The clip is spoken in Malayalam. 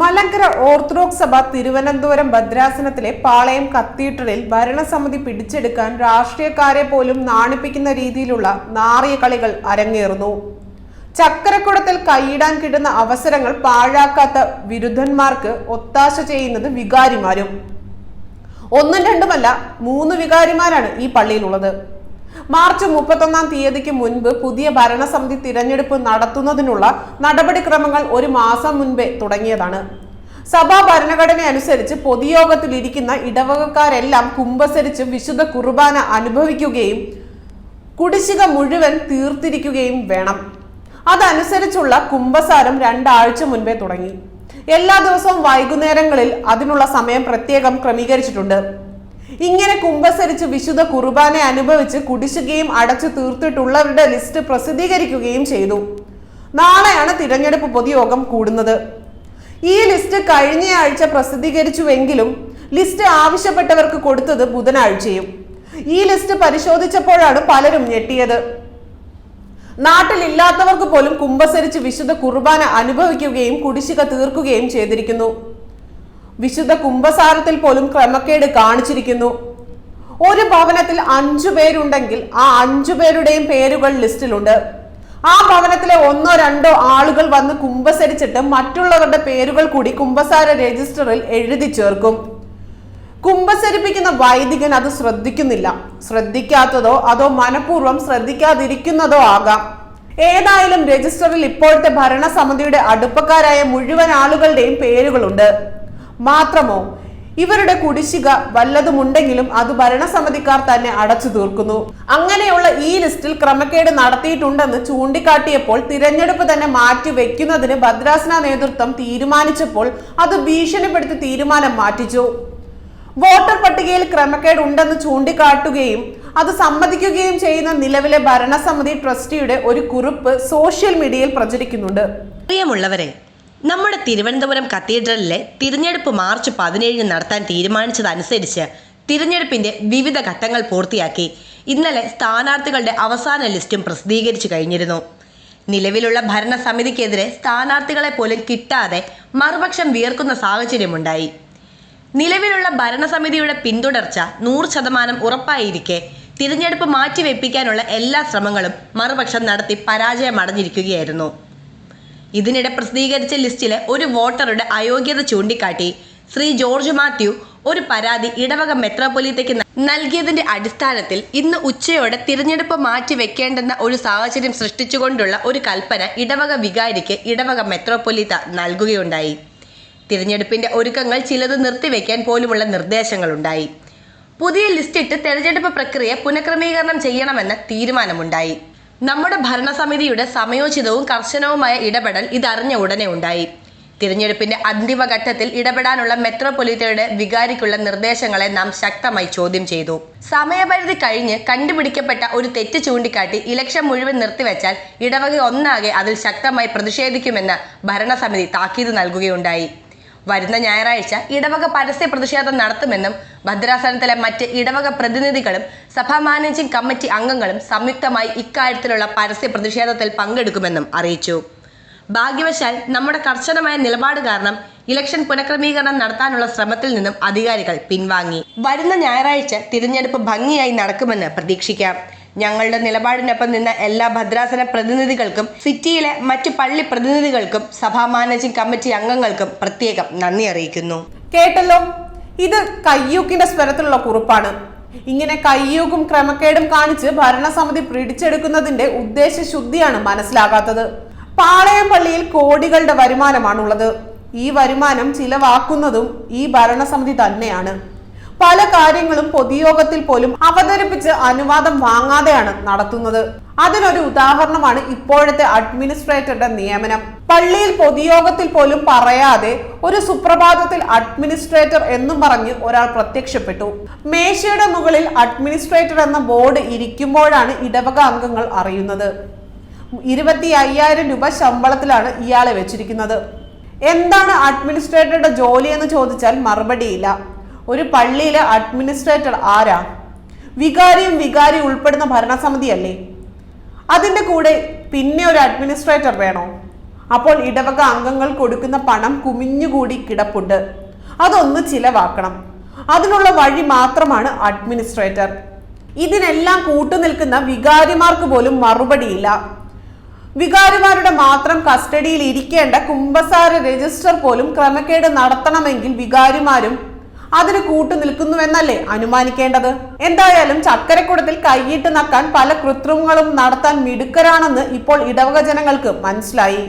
മലങ്കര ഓർത്തഡോക്സ് സഭ തിരുവനന്തപുരം ഭദ്രാസനത്തിലെ പാളയം കത്തീഡ്രലിൽ ഭരണസമിതി പിടിച്ചെടുക്കാൻ രാഷ്ട്രീയക്കാരെ പോലും നാണിപ്പിക്കുന്ന രീതിയിലുള്ള നാറിയ കളികൾ അരങ്ങേറുന്നു. ചക്കരക്കുടത്തിൽ കൈയിടാൻ കിട്ടുന്ന അവസരങ്ങൾ പാഴാക്കാത്ത വിരുദ്ധന്മാർക്ക് ഒത്താശ ചെയ്യുന്നത് വികാരിമാരും. ഒന്നും രണ്ടുമല്ല മൂന്ന് വികാരിമാരാണ് ഈ പള്ളിയിലുള്ളത്. മാർച്ച് മുപ്പത്തൊന്നാം തീയതിക്ക് മുൻപ് പുതിയ ഭരണസമിതി തിരഞ്ഞെടുപ്പ് നടത്തുന്നതിനുള്ള നടപടിക്രമങ്ങൾ ഒരു മാസം മുൻപേ തുടങ്ങിയതാണ്. സഭാ ഭരണഘടന അനുസരിച്ച് പൊതുയോഗത്തിൽ ഇരിക്കുന്ന ഇടവകക്കാരെല്ലാം കുമ്പസരിച്ച് വിശുദ്ധ കുർബാന അനുഭവിക്കുകയും കുടിശ്ശിക മുഴുവൻ തീർത്തിരിക്കുകയും വേണം. അതനുസരിച്ചുള്ള കുംഭസാരം രണ്ടാഴ്ച മുൻപേ തുടങ്ങി. എല്ലാ ദിവസവും വൈകുന്നേരങ്ങളിൽ അതിനുള്ള സമയം പ്രത്യേകം ക്രമീകരിച്ചിട്ടുണ്ട്. ഇങ്ങനെ കുംഭസരിച്ച് വിശുദ്ധ കുർബാന അനുഭവിച്ച് കുടിശുകയും അടച്ചു തീർത്തിട്ടുള്ളവരുടെ ലിസ്റ്റ് പ്രസിദ്ധീകരിക്കുകയും ചെയ്തു. നാളെയാണ് തിരഞ്ഞെടുപ്പ് പൊതുയോഗം കൂടുന്നത്. ഈ ലിസ്റ്റ് കഴിഞ്ഞയാഴ്ച പ്രസിദ്ധീകരിച്ചുവെങ്കിലും ലിസ്റ്റ് ആവശ്യപ്പെട്ടവർക്ക് കൊടുത്തത് ബുധനാഴ്ചയും. ഈ ലിസ്റ്റ് പരിശോധിച്ചപ്പോഴാണ് പലരും ഞെട്ടിയത്. നാട്ടിലില്ലാത്തവർക്ക് പോലും കുംഭസരിച്ച് വിശുദ്ധ കുർബാന അനുഭവിക്കുകയും കുടിശ്ശിക തീർക്കുകയും ചെയ്തിരിക്കുന്നു. വിശുദ്ധ കുംഭസാരത്തിൽ പോലും ക്രമക്കേട് കാണിച്ചിരിക്കുന്നു. ഒരു ഭവനത്തിൽ അഞ്ചു പേരുണ്ടെങ്കിൽ ആ അഞ്ചു പേരുടെയും പേരുകൾ ലിസ്റ്റിലുണ്ട്. ആ ഭവനത്തിലെ ഒന്നോ രണ്ടോ ആളുകൾ വന്ന് കുംഭസരിച്ചിട്ട് മറ്റുള്ളവരുടെ പേരുകൾ കൂടി കുംഭസാര രജിസ്റ്ററിൽ എഴുതി ചേർക്കും. കുംഭസരിപ്പിക്കുന്ന വൈദികൻ അത് ശ്രദ്ധിക്കുന്നില്ല. ശ്രദ്ധിക്കാത്തതോ അതോ മനഃപൂർവം ശ്രദ്ധിക്കാതിരിക്കുന്നതോ ആകാം. ഏതായാലും രജിസ്റ്ററിൽ ഇപ്പോഴത്തെ ഭരണസമിതിയുടെ അടുപ്പക്കാരായ മുഴുവൻ ആളുകളുടെയും പേരുകളുണ്ട്. മാത്രമോ? ഇവരുടെ കുടിശ്ശിക വല്ലതുമുണ്ടെങ്കിലും അത് ഭരണസമിതിക്കാർ തന്നെ അടച്ചു തീർക്കുന്നു. അങ്ങനെയുള്ള ഈ ലിസ്റ്റിൽ ക്രമക്കേട് നടത്തിയിട്ടുണ്ടെന്ന് ചൂണ്ടിക്കാട്ടിയപ്പോൾ തിരഞ്ഞെടുപ്പ് തന്നെ മാറ്റി വെക്കുന്നതിന് ഭദ്രാസന നേതൃത്വം തീരുമാനിച്ചപ്പോൾ അത് ഭീഷണിപ്പെടുത്തി തീരുമാനം മാറ്റിച്ചു. വോട്ടർ പട്ടികയിൽ ക്രമക്കേട് ഉണ്ടെന്ന് ചൂണ്ടിക്കാട്ടുകയും അത് സമ്മതിക്കുകയും ചെയ്യുന്ന നിലവിലെ ഭരണസമിതി ട്രസ്റ്റിയുടെ ഒരു കുറിപ്പ് സോഷ്യൽ മീഡിയയിൽ പ്രചരിക്കുന്നുണ്ട്. പ്രിയമുള്ളവരെ നമ്മുടെ തിരുവനന്തപുരം കത്തീഡ്രലിലെ തിരഞ്ഞെടുപ്പ് മാർച്ച് പതിനേഴിന് നടത്താൻ തീരുമാനിച്ചതനുസരിച്ച് തിരഞ്ഞെടുപ്പിന്റെ വിവിധ ഘട്ടങ്ങൾ പൂർത്തിയാക്കി. ഇന്നലെ സ്ഥാനാർത്ഥികളുടെ അവസാന ലിസ്റ്റും പ്രസിദ്ധീകരിച്ചു കഴിഞ്ഞിരുന്നു. നിലവിലുള്ള ഭരണസമിതിക്കെതിരെ സ്ഥാനാർത്ഥികളെ പോലും കിട്ടാതെ മറുപക്ഷം വിയർക്കുന്ന സാഹചര്യമുണ്ടായി. നിലവിലുള്ള ഭരണസമിതിയുടെ പിന്തുടർച്ച നൂറ് ശതമാനം ഉറപ്പായിരിക്കെ തിരഞ്ഞെടുപ്പ് മാറ്റിവെപ്പിക്കാനുള്ള എല്ലാ ശ്രമങ്ങളും മറുപക്ഷം നടത്തി പരാജയമടഞ്ഞിരിക്കുകയായിരുന്നു. ഇതിനിടെ പ്രസിദ്ധീകരിച്ച ലിസ്റ്റിലെ ഒരു വോട്ടറുടെ അയോഗ്യത ചൂണ്ടിക്കാട്ടി. ശ്രീ ജോർജ് മാത്യു ഒരു പരാതി ഇടവക മെത്രോപൊലീത്തയ്ക്ക് നൽകിയതിന്റെ അടിസ്ഥാനത്തിൽ ഇന്ന് ഉച്ചയോടെ തിരഞ്ഞെടുപ്പ് മാറ്റിവെക്കേണ്ടെന്ന ഒരു സാഹചര്യം സൃഷ്ടിച്ചുകൊണ്ടുള്ള ഒരു കൽപ്പന ഇടവക വികാരിക്ക് ഇടവക മെത്രോപൊലീത്ത നൽകുകയുണ്ടായി. തിരഞ്ഞെടുപ്പിന്റെ ഒരുക്കങ്ങൾ ചിലത് നിർത്തിവെക്കാൻ പോലുമുള്ള നിർദ്ദേശങ്ങളുണ്ടായി. പുതിയ ലിസ്റ്റിട്ട് തെരഞ്ഞെടുപ്പ് പ്രക്രിയ പുനഃക്രമീകരണം ചെയ്യണമെന്ന തീരുമാനമുണ്ടായി. നമ്മുടെ ഭരണസമിതിയുടെ സമയോചിതവും കർശനവുമായ ഇടപെടൽ ഇതറിഞ്ഞ ഉടനെ ഉണ്ടായി. തിരഞ്ഞെടുപ്പിന്റെ അന്തിമഘട്ടത്തിൽ ഇടപെടാനുള്ള മെത്രോപൊലിറ്റയുടെ വികാരിക്കുള്ള നിർദ്ദേശങ്ങളെ നാം ശക്തമായി ചോദ്യം ചെയ്തു. സമയപരിധി കഴിഞ്ഞ് കണ്ടുപിടിക്കപ്പെട്ട ഒരു തെറ്റ് ചൂണ്ടിക്കാട്ടി ഇലക്ഷൻ മുഴുവൻ നിർത്തിവെച്ചാൽ ഇടവക ഒന്നാകെ അതിൽ ശക്തമായി പ്രതിഷേധിക്കുമെന്ന് ഭരണസമിതി താക്കീത് നൽകുകയുണ്ടായി. വരുന്ന ഞായറാഴ്ച ഇടവക പരസ്യ പ്രതിഷേധം നടത്തുമെന്നും ഭദ്രാസനത്തിലെ മറ്റ് ഇടവക പ്രതിനിധികളും സഭാ മാനേജിംഗ് കമ്മിറ്റി അംഗങ്ങളും സംയുക്തമായി ഇക്കാര്യത്തിലുള്ള പരസ്യ പ്രതിഷേധത്തിൽ പങ്കെടുക്കുമെന്നും അറിയിച്ചു. ഭാഗ്യവശാൽ നമ്മുടെ കർശനമായ നിലപാട് കാരണം ഇലക്ഷൻ പുനഃക്രമീകരണം നടത്താനുള്ള ശ്രമത്തിൽ നിന്നും അധികാരികൾ പിൻവാങ്ങി. വരുന്ന ഞായറാഴ്ച തിരഞ്ഞെടുപ്പ് ഭംഗിയായി നടക്കുമെന്ന് പ്രതീക്ഷിക്കാം. ഞങ്ങളുടെ നിലപാടിനൊപ്പം നിന്ന എല്ലാ ഭദ്രാസന പ്രതിനിധികൾക്കും സിറ്റിയിലെ മറ്റു പള്ളി പ്രതിനിധികൾക്കും സഭാ മാനേജിംഗ് കമ്മിറ്റി അംഗങ്ങൾക്കും പ്രത്യേകം നന്ദി അറിയിക്കുന്നു. കേട്ടല്ലോ? ഇത് കയ്യൂക്കിന്റെ സ്വരത്തിലുള്ള കുറിപ്പാണ്. ഇങ്ങനെ കയ്യൂക്കും ക്രമക്കേടും കാണിച്ച് ഭരണസമിതി പിടിച്ചെടുക്കുന്നതിന്റെ ഉദ്ദേശശുദ്ധിയാണ് മനസ്സിലാകാത്തത്. പാളയം പള്ളിയിൽ കോടികളുടെ വരുമാനമാണുള്ളത്. ഈ വരുമാനം ചിലവാക്കുന്നതും ഈ ഭരണസമിതി തന്നെയാണ്. പല കാര്യങ്ങളും പൊതുയോഗത്തിൽ പോലും അവതരിപ്പിച്ച് അനുവാദം വാങ്ങാതെയാണ് നടത്തുന്നത്. അതിനൊരു ഉദാഹരണമാണ് ഇപ്പോഴത്തെ അഡ്മിനിസ്ട്രേറ്ററുടെ നിയമനം. പള്ളിയിൽ പൊതുയോഗത്തിൽ പോലും പറയാതെ ഒരു സുപ്രഭാതത്തിൽ അഡ്മിനിസ്ട്രേറ്റർ എന്നും പറഞ്ഞ് ഒരാൾ പ്രത്യക്ഷപ്പെട്ടു. മേശയുടെ മുകളിൽ അഡ്മിനിസ്ട്രേറ്റർ എന്ന ബോർഡ് ഇരിക്കുമ്പോഴാണ് ഇടവക അംഗങ്ങൾ അറിയുന്നത്. ഇരുപത്തി അയ്യായിരം രൂപ ശമ്പളത്തിലാണ് ഇയാളെ വെച്ചിരിക്കുന്നത്. എന്താണ് അഡ്മിനിസ്ട്രേറ്ററുടെ ജോലി എന്ന് ചോദിച്ചാൽ മറുപടിയില്ല. ഒരു പള്ളിയിലെ അഡ്മിനിസ്ട്രേറ്റർ ആരാ? വികാരിയും വികാരി ഉൾപ്പെടുന്ന ഭരണസമിതിയല്ലേ? അതിന്റെ കൂടെ പിന്നെ ഒരു അഡ്മിനിസ്ട്രേറ്റർ വേണോ? അപ്പോൾ ഇടവക അംഗങ്ങൾ കൊടുക്കുന്ന പണം കുമിഞ്ഞുകൂടി കിടപ്പുണ്ട്. അതൊന്ന് ചിലവാക്കണം. അതിനുള്ള വഴി മാത്രമാണ് അഡ്മിനിസ്ട്രേറ്റർ ഇതിനെല്ലാം കൂട്ടുനിൽക്കുന്ന വികാരിമാർക്ക് പോലും മറുപടിയില്ല. വികാരിമാരുടെ മാത്രം കസ്റ്റഡിയിൽ ഇരിക്കേണ്ട കുംഭസാര രജിസ്റ്റർ പോലും ക്രമക്കേട് നടത്തണമെങ്കിൽ വികാരിമാരും അതിന് കൂട്ടു നിൽക്കുന്നുവെന്നല്ലേ അനുമാനിക്കേണ്ടത്? എന്തായാലും ചക്കരക്കുടത്തിൽ കൈയിട്ട് നക്കാൻ പല കൃത്രിമങ്ങളും നടത്താൻ മിടുക്കരാണെന്ന് ഇപ്പോൾ ഇടവക ജനങ്ങൾക്ക് മനസ്സിലായി.